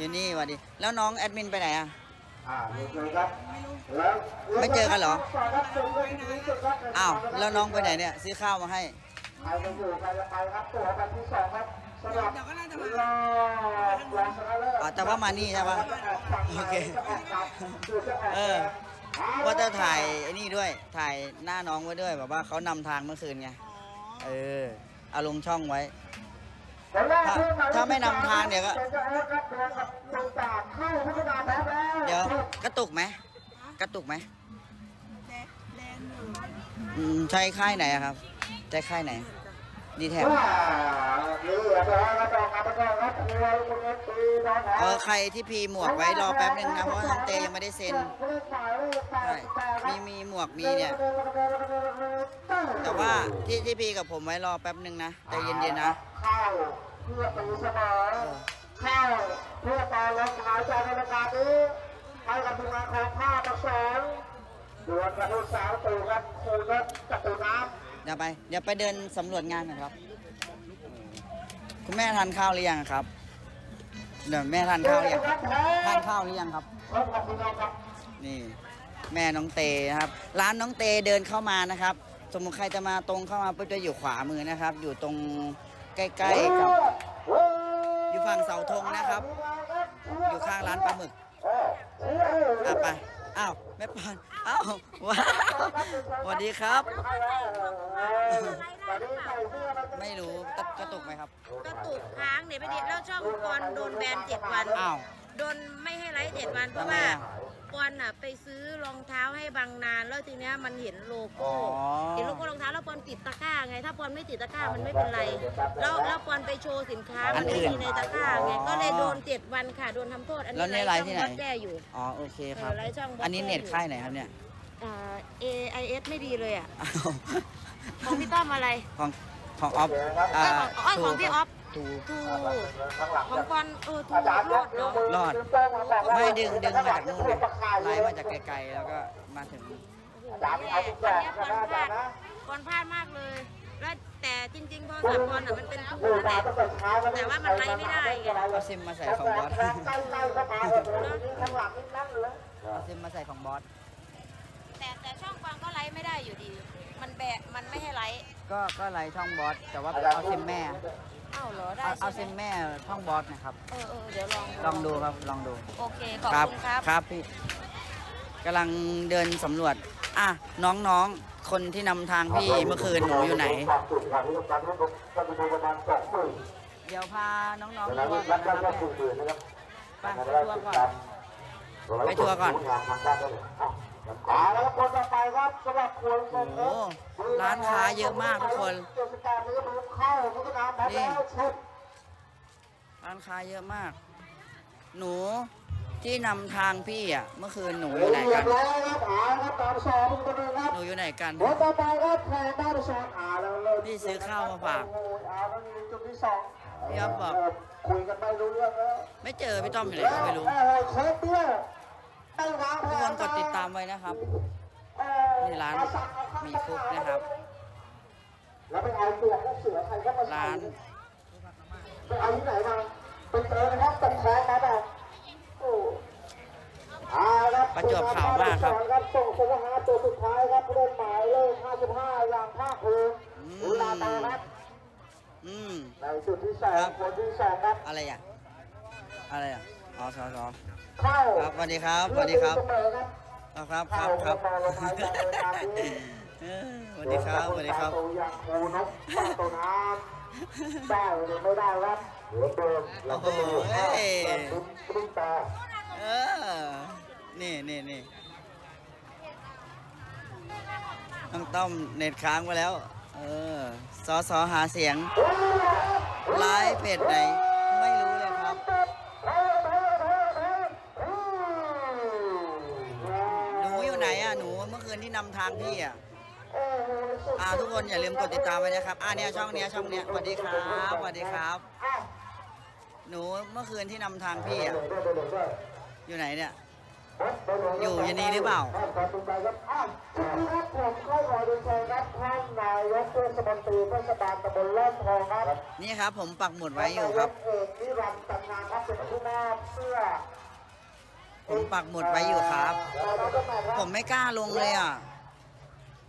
อยู่นี่หวัดดี แล้วน้องแอดมินไปไหนอะ อ่านี่เลยครับแล้วไม่เจอกันเหรอครับส่งเรื่องนี้สุดครับอ้าว แล้วน้องไปไหนเนี่ย ซื้อข้าวมาให้ ใครจะอยู่ใครจะไปครับตัวกันที่สองครับสำหรับเดี๋ยวก็น่าจะมารอบรองชนะเลิศอ๋อแต่ว่ามานี่ใช่ปะจะออกฝั่งไหนโอเคจะออกกลับหรือจะออกเออแดงว่าจะถ่ายไอ้นี่ด้วย ถ่ายหน้าน้องไว้ด้วยแบบว่าเขานำทางเมื่อคืนไง เออ เอาลงช่องไว้คนแรก ถ้าที่มถ้าไม่นำทางเดี๋ยวก็เดี๋ยวกระตุกไหมกระตุกไหมอืมใช่ค่ายไหนอะครับใช่ค่ายไหน ดีแท็ก เออใครที่พีหมวกไว้รอแป๊บหนึ่งนะ เพราะว่าน้องเตยังไม่ได้เซ็นใช่มีมีหมวกมีเนี่ย แต่ว่าที่ที่พีกับผมไว้รอแป๊บหนึ่งนะใจเย็นๆนะเข้าเพื่อตีเสมอเข้าเพื่อต่อลมหายใจในรายการนี้ให้กับทีมงานของภาประสานดวลกันทุกสาวตูครับครูนัทจัตุน้ำเดี๋ยวไปเดี๋ยวไปเดินสำรวจงานหนะครับ คุณแม่ทานข้าวหรือยังครับเดี๋ยวแม่ทานข้าวหรือยังทานข้าวหรือยังครับขอบคุณครับ นี่แม่น้องเตนะครับ ร้านน้องเตเดินเข้ามานะครับ สมมติใครจะมาตรงเข้ามาปุ๊บจะอยู่ขวามือนะครับ อยู่ตรงใกล้ๆกับอยู่ฝั่งเสาธงนะครับ อยู่ข้างร้านปลาหมึกอะไป อ้าวแม่ปานอ้าวว้าวสวัสดีครับ ไม่รู้กระกระตุกไหมครับ กระตุกค้างเดี๋ยวไปเด็ดแล้วช่องปอนโดนแบนเจ็ดวัน อ้าว โดนไม่ให้ไลฟ์เจ็ดวันเพราะทำไมว่าอะป อนอะไปซื้อรองเท้าให้บางนานแล้วทีเนี้ยมันเห็นโลโก้อ๋อ เห็นโลโก้รองเท้าแล้วปอนติดตะกร้าไง ถ้าปอนไม่ติดตะกร้ามันไม่เป็นไรแล้วแล้วปอนไปโชว์สินค้ามันไม่มีในตะกร้าไงก็เลยโดนเจ็ดวันค่ะโดนทำโทษอันแล้วนี้นี่ไลฟ์ที่ไหน ช่องบอสแก้อยู่ อ๋อโอเคครับ เออไลฟ์ช่องบอสอันนี้เน็ตค่ายไหนครับเนี่ยอ่า AIS ไม่ดีเลยอะอ้าวของพี่ต้อมอะไรของของออฟเอ้ยของเอ้ยของพี่ออฟ ทูถูกข้างหลังของปอนเออถูกอาจารย์รอดเหรอรอดไม่ดึงดึงมาจากนู่นไงไล่มาจากไกลๆแล้วก็มาถึงอาจารย์เอาทุกแบอันบเนี้ยนะปอนอาพจาลารดย์นะปอนพลาดมากเลย แล้วแต่จริงๆโทรศัพท์ปอนอะมันเป็นทูดูนั่นแหตาละตั้งแต่เช้าแล้วแต่ว่ามันไล่ไม่ได้ไงเอาซิมมาใส่ของบอสใกล้ๆก็มาเลยนี่ข้างหลังนี่นั่งเลยเอาซิมมาใส่ของบอสแต่แต่ช่องปอนก็ไลฟ์ไม่ได้อยู่ดี มันแบะมันไม่ให้ไลฟ์ก็ก็ไลฟ์ช่องบอสแต่ว่าเอาซิมแม่เอ้าเหรอได้เอาเอาใช่ซิมไหมแม่ช่องบอสนะครับ เออเออเดี๋ยวลองลองดูครับ ลองดู โอเคขอบครับคุณครับ ครับพี่กำลังเดินสำรวจ อะ น้องๆ คนที่นำทางพี่เมื่อคืนหนูอยู่ไหนจุดการที่ต้องการก็จะมีประมาณสองหมื่นเดี๋ยวพาน้องๆแล้ทัววร์ก่ก็อนนะครับก็แม่สี่หมื่นนะครับไปไปทัวร์ก่อน ไปทัวร์ก่อน อ่าแล้วคนต่อไปครับสำหรับควรโอ้โหร้านค้าเยอะมากทุกคนเทศกาลนี้มันเข้าพัฒนาแบบแล้วชุดร้านค้าเยอะมาก หนูที่นำทางพี่อะเมื่อคืนหนูอยู่ไหนเรีกัยนบร้อยครับอ่าครับตามสอบคนนึงครับหนูอยู่ไหนกันคนต่อไปครับแทนด้านสองอ่าแล้วเลยพี่ซื้อข้าวมาฝากโอ้ยอ่าแล้วมีจุดที่สองพี่อ๊อฟบอกคุยกันไม่รู้เรื่องแล้วไม่เจอพี่ต้อมอยู่ไหนก็ไม่รู้โอ้โหโคตรด้วยไม่วางแผ ทุกคนกดติดตามไว้นะครับนี่ร้านมีฟุกนะครับแล้วไปเอาตัวพวกเสือใครก็มาใส่ร้านไปเอาที่ไหนมาไปเจอนะครับตกคลองมาแบบโอ้เอาครับประจวบข่าวมากครับครับส่งสวหาตัวสุดท้ายครับเล่นหมายเลข55อย่างภาคภูมิอืมเวลาตาครับอืมในจุดที่สองครับคนที่สองครับ อะไรอะ อะไรอะ อ๋อสอสอ เข้าครับสวัสดีครับสวัสดีครับเสมอครับเอาครับครับครับเออสวัสดีครับสวัสดีครับตัวอย่างครูนกป้าตัวน้ำได้หรือไม่ได้ครับเหลือเดิมแล้วก็มีห้าแปดลุ้นลุ้นตาเออนี่นี่นี่น้องต้อมเน็ตค้างไปแล้ว เออสอสอหาเสียงไลฟ์เพจไหน ที่นำทางพี่อะอ่าทุกคนอย่าลืมกดติดตามไว้นะครับอ่าเนี่ยช่องเนี้ยช่องเนี้ยสวัสดีครับสวัสดีครับ หนูเมื่อคืนที่นำทางพี่อะอยู่ไหนเนี่ย อยู่ย็นนี้หรือเปล่าครับผมเข้าขอเรียนเชิญครับท่านนายกเทศมนตรีเทศบาลตำบลล่อนทองครับ นี่ครับผมปักหมุดไว้อยู่ครับนายกเอกนิรันดร์ตันงานครับเป็นผู้มอบเสื้อ ผมปักหมุดไว้อยู่ครับเราต้องมาครับ ผมไม่กล้าลงเลยอะ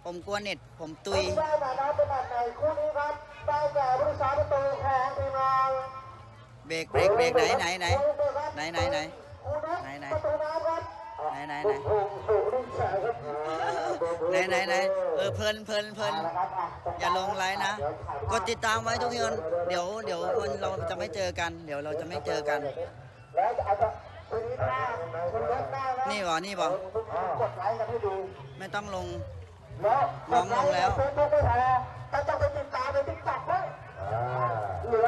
ผมกลัวเน็ต ผมตุย ได้มาแล้วเป็นแบบไหนคู่นี้ครับได้แก่ผู้สาประตูของทีมงานเบรกเบรกเบรกไหนไหนไหนไหนไหนไหนคู่นี้ไหนไหนประตูน้ำครับไหนไหนไหนโอ้โหลูกชายครับไหนไหนไหนเออเพลินเพลินเพลินอย่าลงไลน์นะกดติดตามไว้ทุกคนเดี๋ยวเดี๋ยวคนเราจะไม่เจอกัน เดี๋ยวเราจะไม่เจอกัน แล้วจะเอาจะทีนี้หน้าคนรถหน้านะ นี่บ่นี่บ่กดไลค์กันให้ดูไม่ต้องลงแล้วน้องลงแล้วเฟซบุ๊กไม่พอแต่ต้องไปติดตามในทิกตอกด้วยเหลือ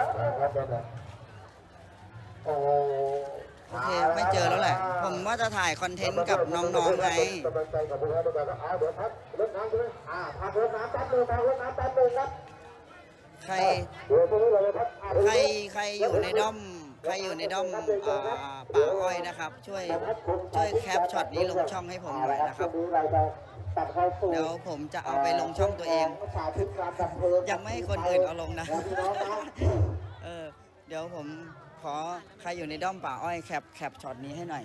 โอ้โอเคไม่เจอแล้วแหละ ผมว่าจะถ่ายคอนเทนต์กับน้องๆไงกำลังใจกับพวกเราด้วยกันอ่าเดี๋ยวพักรถน้ำใช่ไหมอ่าพักรถน้ำแป๊บนึงพักรถน้ำแป๊บนึงครับใครเดี๋ยวตรงนี้เลยครับอ่าใคร ใครอยู่ในด้อม ใครอยู่ในด้อมป่าอ้อยนะครับ ช่วยช่วยแคปช็อตนี้ลงช่องให้ผมหน่อยนะครับเดี๋ยวผมจะเอาไปลงช่องตัวเอง ยังไม่คนอื่นเอาลงนะเออเดี๋ยวผมขอใครอยู่ในด้อมป่าอ้อยแคปแคปช็อตนี้ให้หน่อย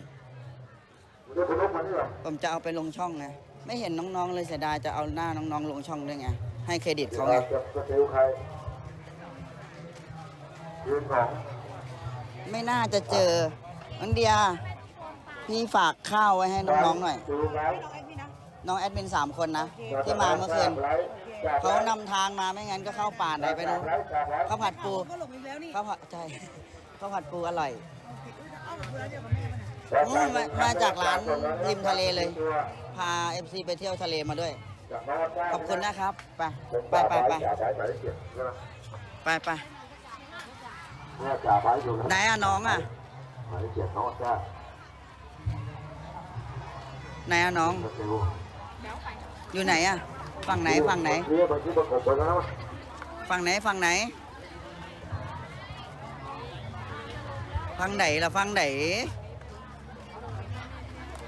ผมจะเอาไปลงช่องไงไม่เห็นน้องๆเลยเสียดายจะเอาหน้าน้องๆ ลงช่องด้วยไงให้เครดิตเขาไงยืนสอง ไม่น่าจะเจอน้องเดียพี่ฝากข้าวไว้ให้น้องๆหน่อย น้องแอดมินสามคนนะ ที่มาเมื่อคืนเขานำทางมาไม่งั้นก็เข้าป่าไหนไปรู้ข้าวผัดปูข้าวผัดใช่ข้าวผัดปูอร่อยเอาหลบแล้วเดี๋ยวกับแม่มันมาจากร้านริมทะเลเลย พาเอฟซีไปเที่ยวทะเลมาด้วย ขอบคุณนะครับ ไปไปไปไปไปไป เนี่ยจ่าไว้อยู่นะไหนอะน้องอะหมายเลขเจ็ดน้องจ้าไหนอะน้องจะเซลอยู่ไหนอะฝั่งไหนฝั่งไหนเนี่ยบางทีประกบไปแล้วฝั่งไหนฝั่งไหนฝั่งไหนละฝั่งไหน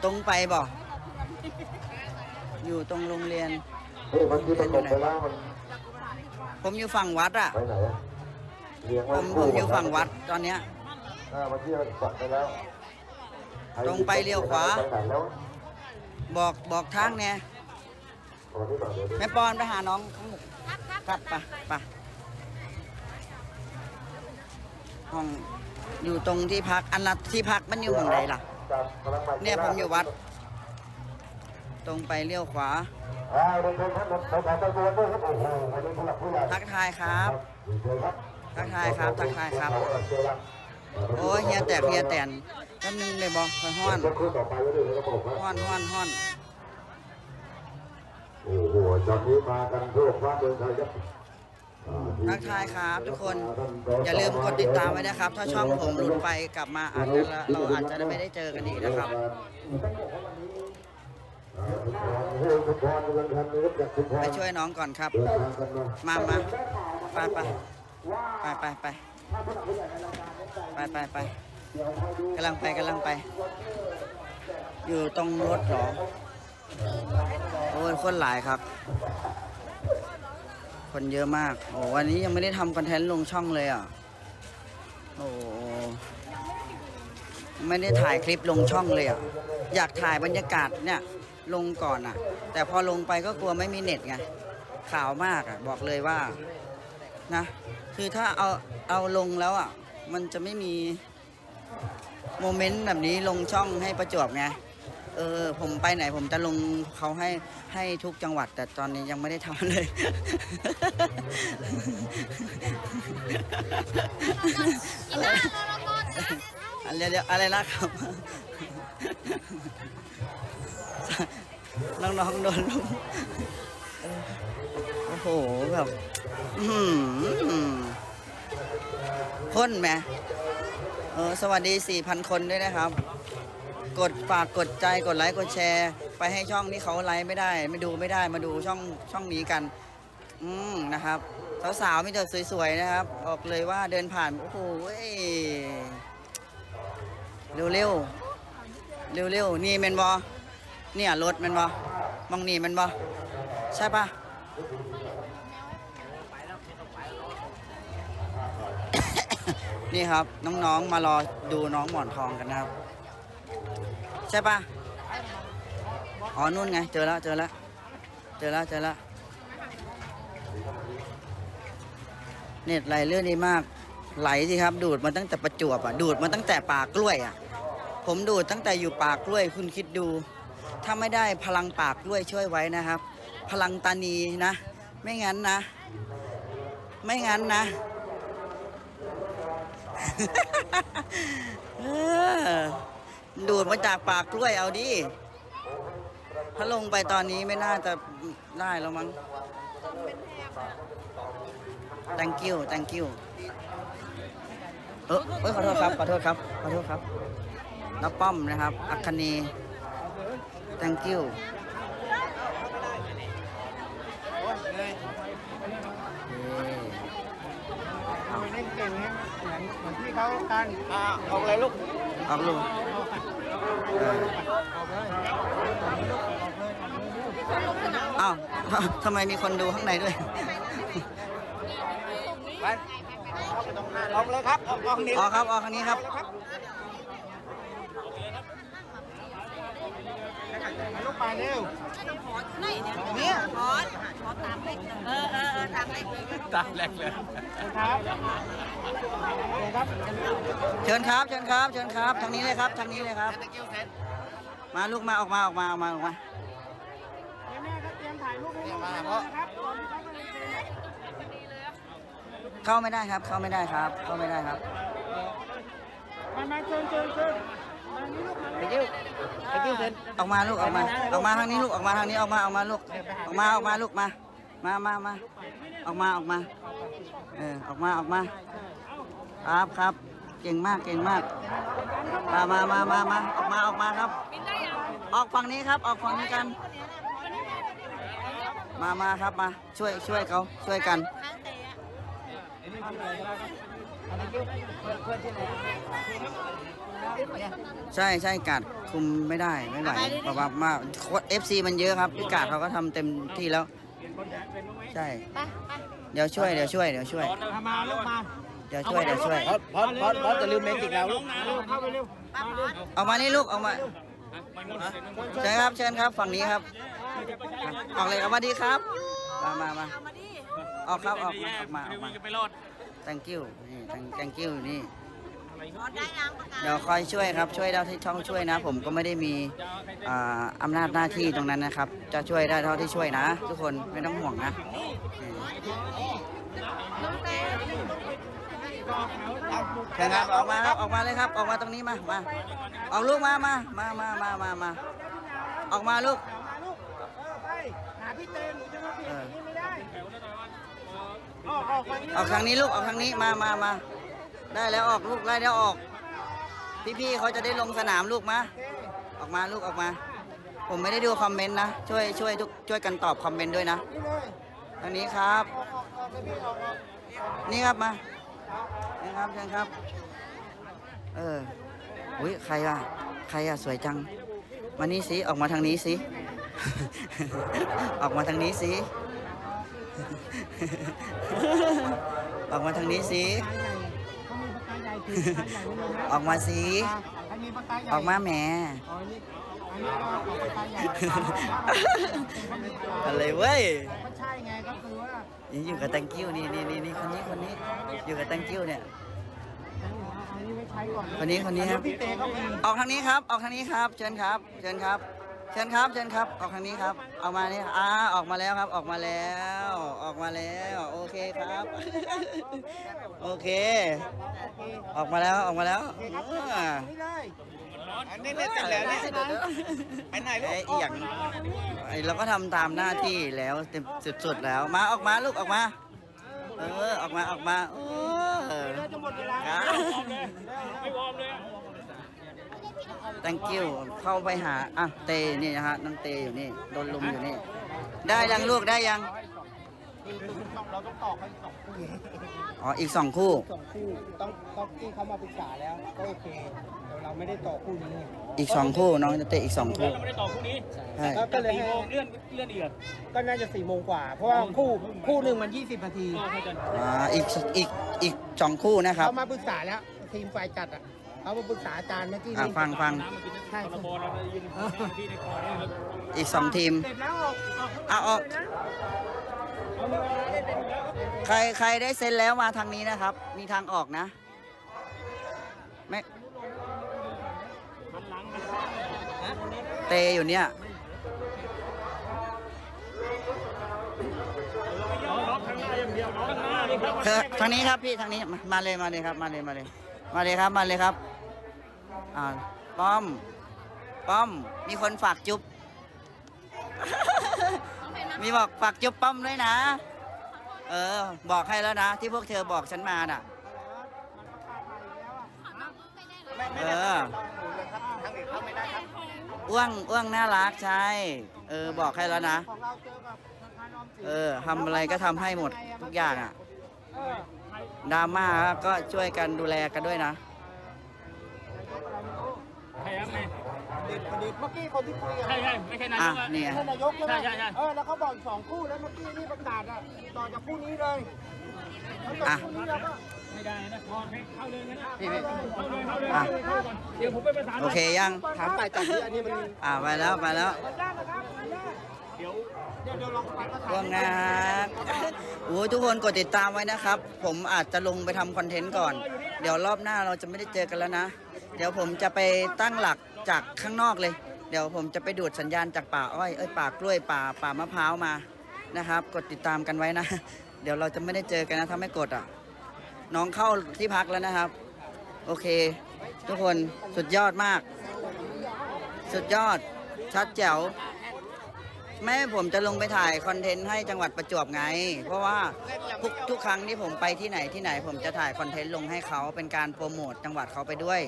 ตรงไปบ่อยู่ตรงโรงเรียน เฮ้ยบางทีประกบไปแล้วมันผมอยู่ฝั่งวัดอะไปไหนอะ ทำผมอยู่ฝั่งวัดตอนเนี้ยตรงไปเลี้ยวขวา บอกบอกทางเนี่ยแม่ปอนไปหาน้องข้งหมกกลับปะปะห้องอยู่ตรงที่พักอันละที่พักมันอยู่หม้องใดล่ะ เนี่ยผมอยู่วัด ตรงไปเลี้ยวขวาทักทายครับ ทักทายครับทักทายครับเจอแล้วโอ้ยเฮียแตกเฮียแตนแป๊บนึงเลยบอกคอยห้อนเดี๋ยวคู่ต่อไปก็ดูนะครับผมครับห้อนห้อนห้อนโอ้โหตอนนี้มากันทั่วฟ้าเมืองไทยครับทักทายครับ ทุกคนอย่าลืมกดติดตามไว้นะครับ ถ้าช่องผมหลุดไปกลับมาอาจจะละเราอาจจะไม่ได้เจอกันอีกนะครับไปช่วยน้องก่อนครับ มามาไปไป ไปไปไปไปไปไปกำลังไปกำลังไป อยู่ตรงรถเหรอโอ้ยคนหลายครับ คนเยอะมาก โอ้วันนี้ยังไม่ได้ทำคอนเทนต์ลงช่องเลยอะ โอ้ไม่ได้ถ่ายคลิปลงช่องเลยอะ อยากถ่ายบรรยากาศเนี่ยลงก่อนอะ แต่พอลงไปก็กลัวไม่มีเน็ตไง ข่าวมากอะ บอกเลยว่า นะ คือถ้าเอาเอาลงแล้วอะ มันจะไม่มีโมเมนต์แบบนี้ลงช่องให้ประจวบไง เออ ผมไปไหนผมจะลงเขาให้ให้ทุกจังหวัด แต่ตอนนี้ยังไม่ได้ทำเลย อะไรเดี๋ยวอะไรนะครับ น้องๆโดนลุมโอ้โหแบบอื้อหือ พ่นไหมเออสวัสดี 4,000 คนด้วยนะครับ กดฝากกดใจกดไลค์กดแชร์ ไปให้ช่องที่เขาไลค์ไม่ได้ ไม่ดูไม่ได้มาดูช่องช่องนี้กัน อืมนะครับ สาวๆมีแต่สวยๆนะครับบอกเลยว่าเดินผ่าน โอ้โหเว้ยเร็วๆเร็วๆนี่แมนบอเนี่ยรถแมนบอมองนี่แมนบอใช่ปะ นี่ครับ น้องๆมารอดูน้องหมอนทองกันนะครับ ใช่ปะอ๋อนู่นไง เจอแล้วเจอแล้วเจอแล้วเจอแล้วเน็ตไหลเลื่อนดีมาก ไหลสิครับ ดูดมาตั้งแต่ประจวบอะดูดมาตั้งแต่ปากกล้วยอะ ผมดูดตั้งแต่อยู่ปากกล้วยคุณคิดดู ถ้าไม่ได้พลังป่ากล้วยช่วยไว้นะครับ พลังตานีนะ ไม่งั้นนะ ไม่งั้นนะ เออดูดมาจากปากกล้วยเอาดิ ถ้าลงไปตอนนี้ไม่น่าจะได้แล้วมั้ง thank you thank you เออเอ้ยขอโทษครับ ขอโทษครับ ขอโทษครับน้าป้อมนะครับ อัคคณี thank you เย้ เล่นเก่งนะเหมือน เหมือนที่เขาการอ่าออกเลยลูกออกลูกเอออ้าวทำไมมีคนดูข้างในด้วยไปออกเลยครับออกออกนี้ออกครับออกทางนี้ครับ ลูกไปเร็วเนี่ยขอขอตามเลขเออเออเออตามเลขตามแรกเลยครับครับเชิญครับเชิญครับเชิญครับทางนี้เลยครับทางนี้เลยครับ มาลูกมาออกมาออกมาออกมาออกมาแม่ครับเตรียมถ่ายรูปให้ลูกนะครับก่อนที่เขาจะเล่นเกมเข้าไม่ได้ครับ เข้าไม่ได้ครับ เข้าไม่ได้ครับมามาเชิญเชิญเชิญมานี่ลูกมา ไปกิ้วไปกิ้วเซนออกมาลูกออกมาออกมาทางนี้ลูกออกมาทางนี้ออกมาออกมาลูกออกมาออกมาลูกมา มามามาออกมาออกมาเออออกมาออกมาครับครับเก่งมากเก่งมากมามามามามาออกมาออกมาครับ ออกฝั่งนี้ครับ ออกฝั่งนี้กัน มามาครับมาช่วยช่วยเขาช่วยกัน ใช่ใช่กาดคุมไม่ได้ไม่ไหวเพราะว่ามาเอฟซีมันเยอะครับพี่กาดเขาก็ทำเต็มที่แล้ว ใช่ไปไปเดี๋ยวช่วยเดี๋ยวช่วยเดี๋ยวช่วยมามาลูกมาเดี๋ยวช่วยเดี๋ยวช่วยพอดพอดพอดพอดจะลืมเมจิกแล้วลูกเข้าไปเร็วป้าพอดเอามานี่ลูกเอามาเชิญครับเชิญครับฝั่งนี้ครับออกเลยเอามาดีครับ มามามาเอามาดิออกครับออกมาออกมาออกมา thank you นี่ thank- thank you นี่พอดได้ยังประกาศเดี๋ยวคอยช่วยครับช่วยได้ที่ช่องช่วยนะ ผมก็ไม่ได้มีอ่าอำนาจหน้าที่ตรงนั้นนะครับ จะช่วยได้เท่าที่ช่วยนะ ทุกคนไม่ต้องห่วงนะเชิญครับออกมาครับออกมาเลยครับ ออกมาตรงนี้มามาออกลูกมามามามามามามาออกมาลูกมาลูกเออไปหาพี่เต้นจะมาผิดอย่างนี้ไม่ได้ ออกทางนี้ลูกออกทางนี้มามามาได้แล้วออกลูกได้แล้วออก พี่ๆเขาจะได้ลงสนามลูกมาออกมาลูกออกมา ผมไม่ได้ดูคอมเมนต์นะช่วยช่วยทุกช่วยกันตอบคอมเมนต์ด้วยนะทางนี้ครับ นี่ครับมานี่ครับเชิญครับ เอออุ้ยใครอะใครอะสวยจังมานี่สิออกมาทางนี้สิออกมาทางนี้สิ ออกมาทางนี้สิปากกาใหญ่เขามีปากกาใหญ่คือปากกาใหญ่นี่นะออกมาสิอันนี้ปากกาใหญ่ออกมาแหมอ๋อนี่อันนี้ก็ปากกาใหญ่อะไรเว้ยก็ใช่ไงก็คือว่ายังอยู่กับ thank you นี่นี่นี่นี่คนนี้คนนี้อยู่กับ thank you เนี่ยอันนี้ไว้ใช้ก่อนคนนี้คนนี้ครับพี่เต้ก็มีออกทางนี้ครับ ออกทางนี้ครับ เชิญครับ เชิญครับ เชิญครับเชิญครับออกทางนี้ครับเอามานี่อ่าออกมาแล้วครับ ออกมาแล้ว ออกมาแล้ว โอเคครับ โอเค ออกมาแล้วออกมาแล้วอ่านี่เลยอันนี้เสร็จแล้วเนี่ยไปไหนลูไอ้อย่างไอ้เราก็ทำตามหน้าที่แล้วเต็มสุดๆแล้วมาออกมาลูกออกมา เออออกมาออกมาเออจะหมดเวลา ครับ ไม่วอร์มเลย thank you เข้าไปหา อะ เตนี่นะฮะน้องเตอยู่นี่ โดนลุมอยู่นี่ ได้ยังลูกได้ยัง เราต้องตอกให้สองคู่อ๋อ อีกสองคู่ สองคู่ต้องต้องที่เขามาปรึกษาแล้วก็โอเคเราไม่ได้ต่อคู่นี้ไงอีกสองคู่น้องจะเตะอีกสองคู่ เราไม่ได้ต่อคู่นี้ใช่ ก็ก็เลยสี่ให้โมงเลื่อนเลื่อนอีกเหรอก็น่าจะสี่โมงกว่า เพราะว่าคู่คู่หนึ่งมัน 20นาที ก็ให้กัน อ่า อีกอีกอีกสองคู่นะครับ เขามาปรึกษาแล้วทีมฝ่ายจัดอะ เขามาปรึกษาอาจารย์เมื่อกี้อะนี่ฟังฟังน้ำมากินใช่ตะบอเราจะยืนที่ในคอเนี่ยอีกสองทีม เสร็จแล้วออกออกเอาออกใครใครได้เซ็นแล้วมาทางนี้นะครับ มีทางออกนะ ไม่มันหลังเตอยู่เนี่ยน้องข้างหน้าอย่างเดียวน้องข้างหน้านี่ครับเธอทางนี้ครับพี่ทางนี้มามาเลยมาเลยครับ มาเลยมาเลย มาเลยครับมาเลยครับ อ่าป้อม ป้อม มีคนฝากจุ๊บ มีบอกฝากจุ๊บป้อมด้วยนะ เออ บอกให้แล้วนะ ที่พวกเธอบอกฉันมาน่ะเอออ้วงอ้วงน่ารักใช่ เออ บอกให้แล้วนะ ของเราเจอกับธนาคารออมสินเออทำอะไรก็ทำให้หมดทุกอย่างอะ เออ ดราม่าก็ช่วยกันดูแลกันด้วยนะ ด็ดเด็ดเมื่อกี้คนที่คุยกับใช่ใช่ไม่ใช่นายอะกอะเนี่ย ท่านนายกใช่ไหมใช่ใช่ใช่ เออแล้วเขาบอกอีกสองคู่แล้วเมื่อกี้นี่ประกาศอะต่อจากคู่นี้เลยแล้วต่ออะคู่นี้เราก็ไม่ได้นะพอให้เข้าเลยนะพี่พี่เข้าเลยเข้าเลยอะ เข้าเลยก่อนเดี๋ยวผมไปประสานโอเคยังถามฝ่ายจัดที่อันนี้มันอ่าไปแล้วไปแล้วขออนุญาตนะครับขออนุญาตเดี๋ยวเดี๋ยวเดี๋ยวลองไปประสานว่างงานโอ้ยทุกคนกดติดตามไว้นะครับ ผมอาจจะลงไปทำคอนเทนต์ก่อน เดี๋ยวรอบหน้าเราจะไม่ได้เจอกันแล้วนะ เดี๋ยวผมจะไปตั้งหลัก จากข้างนอกเลย เดี๋ยวผมจะไปดูดสัญญาณจากป่าอ้อย เอ้ยป่ากล้วยป่าป่ามะพร้าวมานะครับ กดติดตามกันไว้นะ เดี๋ยวเราจะไม่ได้เจอกันนะถ้าไม่กดอะ น้องเข้าที่พักแล้วนะครับ โอเค ทุกคนสุดยอดมาก สุดยอด ชัดแจ๋วแม่ผมจะลงไปถ่ายคอนเทนต์ให้จังหวัดประจวบไง เพราะว่าทุกทุกครั้งที่ผมไปที่ไหนที่ไหน ผมจะถ่ายคอนเทนต์ลงให้เขาเป็นการโปรโมทจังหวัดเขาไปด้วย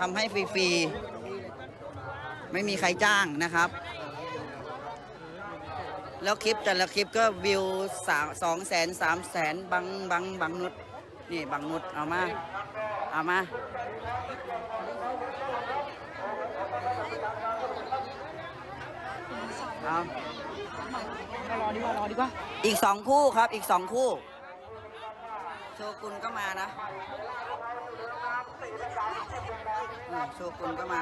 ทำให้ฟรีๆ ไม่มีใครจ้างนะครับ แล้วคลิปแต่ละคลิปก็วิวสามสองแสนสามแสนบังบังบังนุดนี่บังนุดเอามา เอามา เอารอดีกว่ารอดีกว่า อีกสองคู่ครับ อีกสองคู่ โชกุนก็มานะ อืมโชกุนก็มา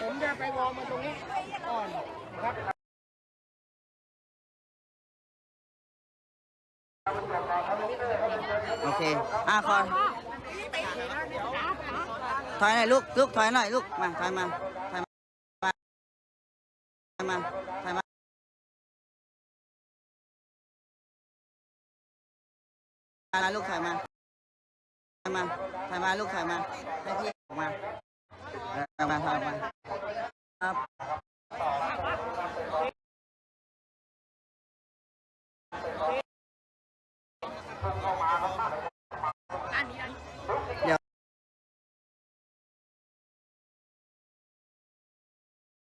ผมจะไปวอมาตรงนี้ก่อนครับโอเค อ่าคอยถอยหน่อยลูก ลูกถอยหน่อยลูก มา ถอยมา มาถ่ายมาถ่ายมาลูกถ่ายมาถ่ายมาถ่ายมาลูกถ่ายมาให้พี่ออกมาเอามาถ่ายมาครับ